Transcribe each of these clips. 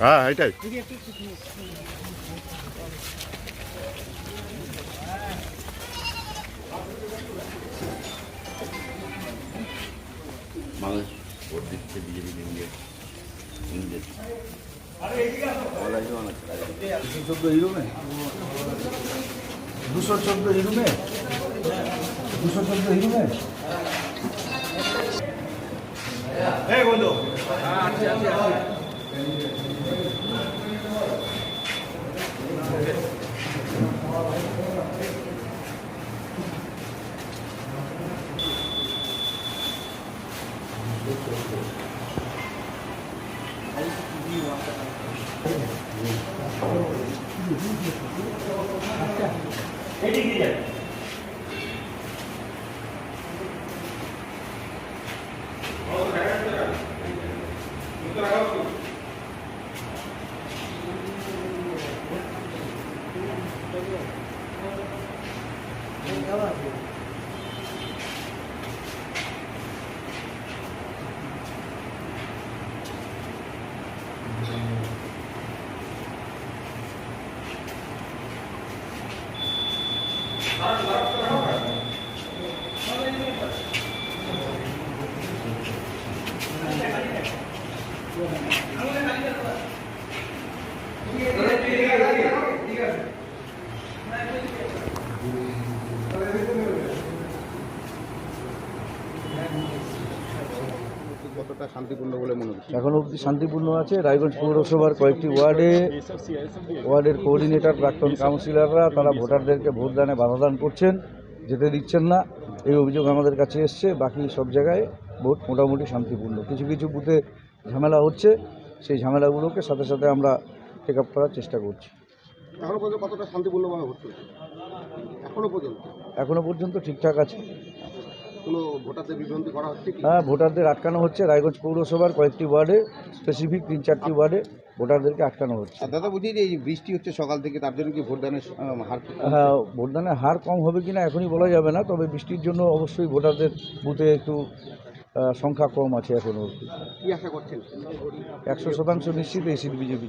হ্যাঁ এটাই মানুষ ভোট দিচ্ছে বিজেপি ইন্ডিয়া দুশো চোদ্দ এই রুমে দুশো চোদ্দ এই রুমে দুশো চোদ্দ এই রুমে এখন অবধি শান্তিপূর্ণ আছে। রায়গঞ্জ পৌরসভার কয়েকটি ওয়ার্ডে, ওয়ার্ডের কোঅর্ডিনেটর, প্রাক্তন কাউন্সিলররা, তারা ভোটারদেরকে ভোটদানে বাধাদান করছেন, যেতে দিচ্ছেন না। এই অভিযোগ আমাদের কাছে এসছে। বাকি সব জায়গায় ভোট মোটামুটি শান্তিপূর্ণ। কিছু কিছু বুথে ঝামেলা হচ্ছে সেই ঝামেলাগুলোকে সাথে সাথে আমরা টেক আপ করার চেষ্টা করছি। এখনও পর্যন্ত কতটা শান্তিপূর্ণভাবে এখনও পর্যন্ত? এখনও পর্যন্ত ঠিকঠাক আছে। কোনো ভোটারদের বিভ্রান্তি করা হচ্ছে হ্যাঁ ভোটারদের আটকানো হচ্ছে রায়গঞ্জ পৌরসভার কয়েকটি ওয়ার্ডে স্পেসিফিক তিন চারটি ওয়ার্ডে ভোটারদেরকে আটকানো হচ্ছে। দাদা বুঝি যে এই বৃষ্টি হচ্ছে সকাল থেকে তার জন্য কি ভোটদানের হার হ্যাঁ ভোটদানের হার কম হবে কিনা এখনই বলা যাবে না তবে বৃষ্টির জন্য অবশ্যই ভোটারদের বুথে একটু সংখ্যা কম আছে আশা করছেন? একশো শতাংশ নিশ্চিত এই সিট বিজেপি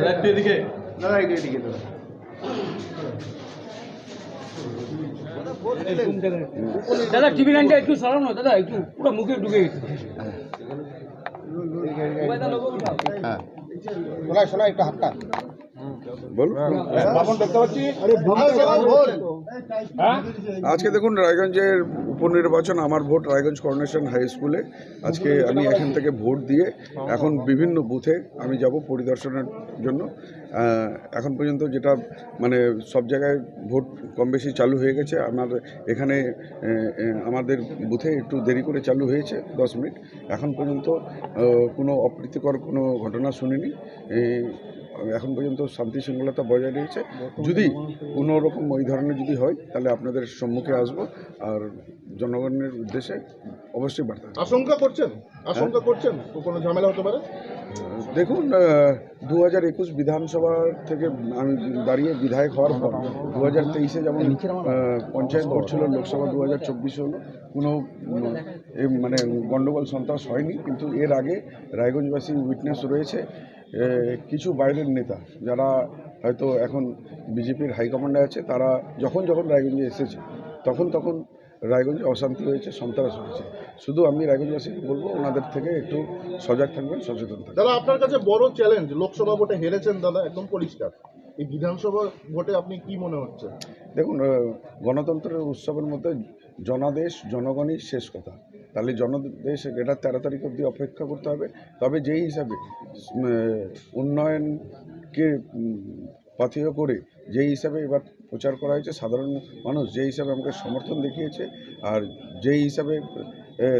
দাদা এদিকে এদিকে দাদা টিভি লাইনটা একটু সরাও না, দাদা, একটু পুরো মুখে ঢুকে গেছে। হ্যাঁ। শোনায় একটু হাতটা। আজকে দেখুন রায়গঞ্জের উপনির্বাচন আমার ভোট রায়গঞ্জ করোনেশন হাই স্কুলে। আজকে আমি এখান থেকে ভোট দিয়ে এখন বিভিন্ন বুথে আমি যাব পরিদর্শনের জন্য। এখন পর্যন্ত যেটা মানে সব জায়গায় ভোট কম বেশি চালু হয়ে গেছে। আমার এখানে আমাদের বুথে একটু দেরি করে চালু হয়েছে দশ মিনিট। এখন পর্যন্ত কোনো অপ্রীতিকর কোনো ঘটনা শুনিনি। এই, এখন পর্যন্ত শান্তি শৃঙ্খলতা বজায় রয়েছে যদি কোনো রকম ওই ধরনের যদি হয় তাহলে আপনাদের সম্মুখে আসব আর জনগণের উদ্দেশ্যে অবশ্যই বার্তা। আশঙ্কা করছেন? আশঙ্কা করছেন? কোনো ঝামেলা হতে পারে? দেখুন দু হাজার একুশ বিধানসভা থেকে আমি দাঁড়িয়ে বিধায়ক হওয়ার পর দু হাজার তেইশে যেমন পঞ্চায়েত ভোট ছিল লোকসভা দু হাজার চব্বিশে হলো কোনো মানে গণ্ডগোল সন্ত্রাস হয়নি কিন্তু এর আগে রায়গঞ্জবাসী উইটনেস রয়েছে। কিছু বাইরের নেতা যারা হয়তো এখন বিজেপির হাইকমান্ডে আছে তারা যখন যখন রায়গঞ্জে এসেছে তখন তখন রায়গঞ্জে অশান্তি হয়েছে সন্ত্রাস হয়েছে। শুধু আমি রায়গঞ্জবাসীকে বলব ওনাদের থেকে একটু সজাগ থাকবেন সচেতন থাকবেন। দাদা আপনার কাছে বড় চ্যালেঞ্জ লোকসভা ভোটে হেরেছেন দাদা একদম পরিষ্কার। এই বিধানসভা ভোটে আপনি কি মনে হচ্ছে? দেখুন গণতন্ত্রের উৎসবের মধ্যে জনাদেশ জনগণই শেষ কথা। তাহলে জনদেশ এটা তেরো তারিখ অবধি অপেক্ষা করতে হবে। তবে যেই হিসাবে উন্নয়নকে পাথেয় করে যেই হিসাবে এবার প্রচার করা হয়েছে, সাধারণ মানুষ যেই হিসাবে আমাকে সমর্থন দেখিয়েছে আর যেই হিসাবে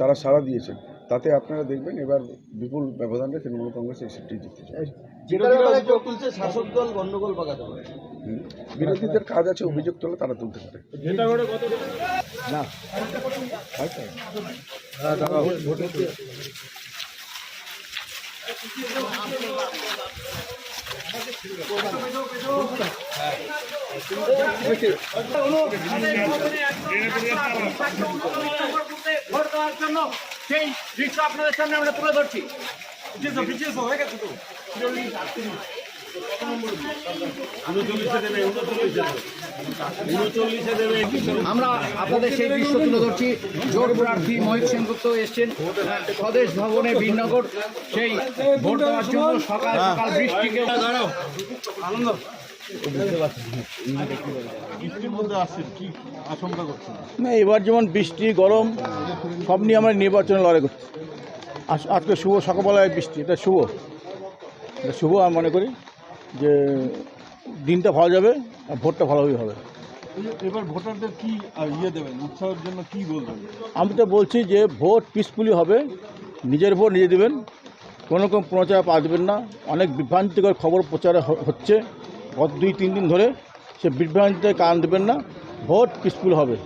তারা সাড়া দিয়েছে তাতে আপনারা দেখবেন এবার বিপুল ব্যবধানে তৃণমূল কংগ্রেস এই সিটটি জিততে চায় শাসক দল গন্ডগোল পাকাতে পারে বিরোধীদের কাজ আছে অভিযোগ তোলা তারা তুলতে পারে। ভোট দেওয়ার জন্য সেই দৃশ্য আপনাদের সামনে আমরা তুলে ধরছি। বিশেষ হয়ে গেছে তো। আমরা আপনাদের সেই দৃশ্য তুলে ধরছি। জোর প্রার্থী মহিত সেনগুপ্ত এসছেন স্বদেশ ভবনে বীরনগর সেই ভোট দেওয়ার জন্য সকাল সকাল বৃষ্টিকে আনন্দ। না, এবার যেমন বৃষ্টি, গরম, সব নিয়ে আমরা নির্বাচনে লড়াই করছি। আজ আজকে শুভ সকালবেলায় বৃষ্টি, এটা শুভ। শুভ আমি মনে করি যে দিনটা ভালো যাবে আর ভোটটা ভালোভাবে হবে। এবার ভোটারদের কি ইয়ে দেবেন উৎসাহের জন্য কি বলবেন? আমি তো বলছি যে ভোট পিসফুলি হবে নিজের ভোট নিজে দেবেন কোনো রকম প্রচার পা দেবেন না। অনেক বিভ্রান্তিকর খবর প্রচার হচ্ছে গত দুই তিন দিন ধরে সে বিভ্রান্তিতে কান দেবেন না ভোট পিসফুল হবে।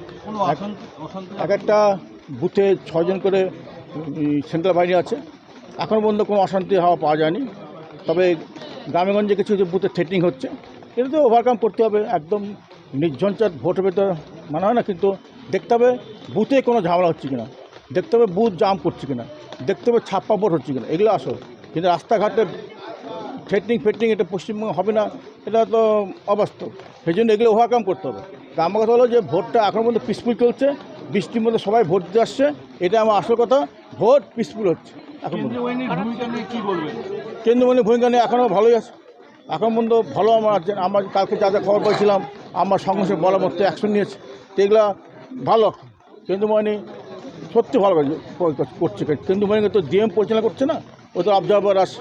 এক একটা বুথে ছজন করে সেন্ট্রাল বাহিনী আছে এখন পর্যন্ত কোনো অশান্তি হওয়া পাওয়া যায়নি। তবে গ্রামেগঞ্জে কিছু কিছু বুথে থ্রেটিং হচ্ছে। এটা তো ওভারকাম করতে হবে, একদম নির্ঝঞ্চাট ভোট হবে তো মানা হয় না, কিন্তু দেখতে হবে বুথে কোনো ঝামেলা হচ্ছে কিনা। দেখতে হবে বুথ জাম করছে কিনা। দেখতে হবে ছাপ্পা ভোট হচ্ছে কিনা। এগুলো আসল কিন্তু রাস্তাঘাটে থ্রেটনিং ফেটনিং এটা পশ্চিমবঙ্গে হবে না, এটা তো অবাস্তব। সেই জন্য এগুলো ওভারকাম করতে হবে। তা আমার কথা হলো যে ভোটটা এখন পর্যন্ত পিসফুল চলছে, বৃষ্টির মধ্যে সবাই ভোট দিতে আসছে এটা আমার আসল কথা। ভোট পিসফুল হচ্ছে। এখন পর্যন্ত। কেন্দ্রীয় বাহিনীর ভূমিকা নিয়ে কেন্দ্রমণি ভূমিকা নিয়ে এখনও ভালোই আছে। এখন পর্যন্ত ভালো আমার আমার কালকে যা যা খবর পাইছিলাম আমার সঙ্গে সঙ্গে বলার মতো অ্যাকশন নিয়েছে। তো এগুলা ভালো। কেন্দ্রমণি সত্যি ভালো করছে। কেন্দ্রমণিকে তো ডিএম পরিচালনা করছে না? ও তো অবজারভার আস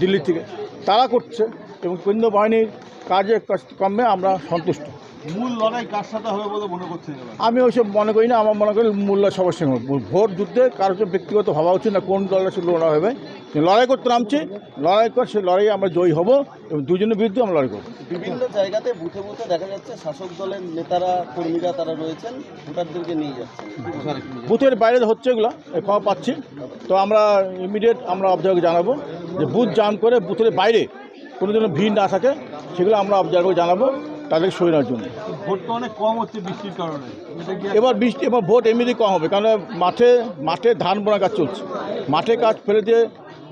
দিল্লি থেকে। তারা করছে এবং কেন্দ্র বাহিনীর কাজে কমে আমরা সন্তুষ্ট। মূল লড়াই কার সাথে হবে বলে মনে করছেন আমি ওইসব মনে করি না আমার মনে করি মূল্য সবার সঙ্গে ভোট যুদ্ধে কারোর সঙ্গে ব্যক্তিগত ভাবা উচিত না কোন দলের সঙ্গে লড়াই হবে। লড়াই করতে নামছি লড়াই কর সেই লড়াইয়ে আমরা জয়ী হব এবং দুজনের বিরুদ্ধে আমরা লড়াই করব। বিভিন্ন জায়গাতে বুথে বুথে দেখা যাচ্ছে শাসক দলের নেতারা কর্মীরা তারা রয়েছেন ভোটারদেরকে নিয়ে যাচ্ছেন বুথের বাইরে হচ্ছে এগুলো খবর পাচ্ছি। তো আমরা ইমিডিয়েট আমরা অবজার্ভকে জানাব যে বুথ জাম করে বুথের বাইরে কোনো যেন ভিড় না থাকে সেগুলো আমরা অবজার্ভকে জানাব। তাদের নেওয়ার জন্য। ভোটটা অনেক কম হচ্ছে বৃষ্টির কারণে। এবার বৃষ্টি এবার ভোট এমনিতেই কম হবে কারণ মাঠে মাঠে ধান বোনা কাজ চলছে। মাঠে কাজ ফেলে দিয়ে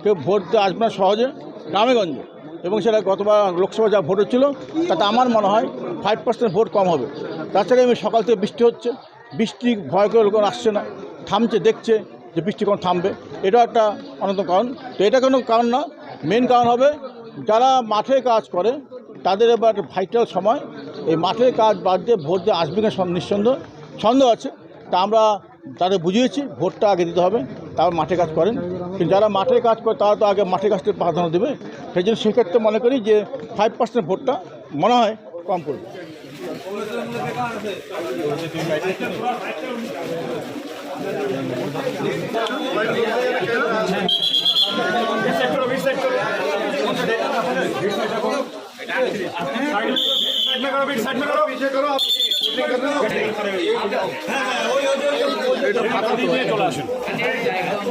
কেউ ভোট দিতে আসবে না সহজে গ্রামেগঞ্জে। এবং সেটা গতবার লোকসভা যা ভোট হচ্ছিল তাতে আমার মনে হয় ফাইভ পার্সেন্ট ভোট কম হবে। তাছাড়া আমি সকাল থেকে বৃষ্টি হচ্ছে বৃষ্টি ভয় করে লোক আসছে না থামছে দেখছে যে বৃষ্টি কখন থামবে। এটাও একটা অন্যতম কারণ। তো এটা কোনো কারণ না মেন কারণ হবে যারা মাঠে কাজ করে তাদের এবার ভাইটাল সময়। এই মাঠের কাজ বাদ দিয়ে ভোট দিয়ে আসবে কিনা সন- নিঃসন্দেহ, সন্দেহ আছে। তা আমরা তাদের বুঝিয়েছি, ভোটটা আগে দিতে হবে, তারপর মাঠে কাজ করেন। কিন্তু যারা মাঠে কাজ করে, তারা তো আগে মাঠে কাজটা প্রাধান্য দেবে। সেই জন্য সেক্ষেত্রে মনে করি যে ফাইভ পার্সেন্ট ভোটটা মনে হয় কম করবে।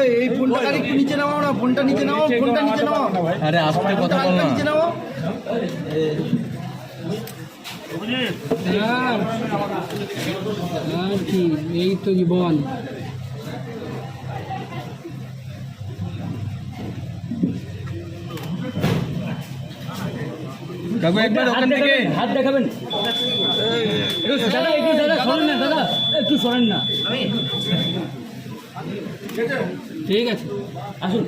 এই, ফোনটা একটু নিচে নামাও না ফোনটা নিচে নামাও ফোনটা নিচে নামাও আরে কথা বল না নিচে নামাও কি এই তো জীবন। কাকু একবার ওখান থেকে। হাত দেখাবেন। দাদা একটু দাদা শোনেন না দাদা একটু শোনেন না। ঠিক আছে। আসুন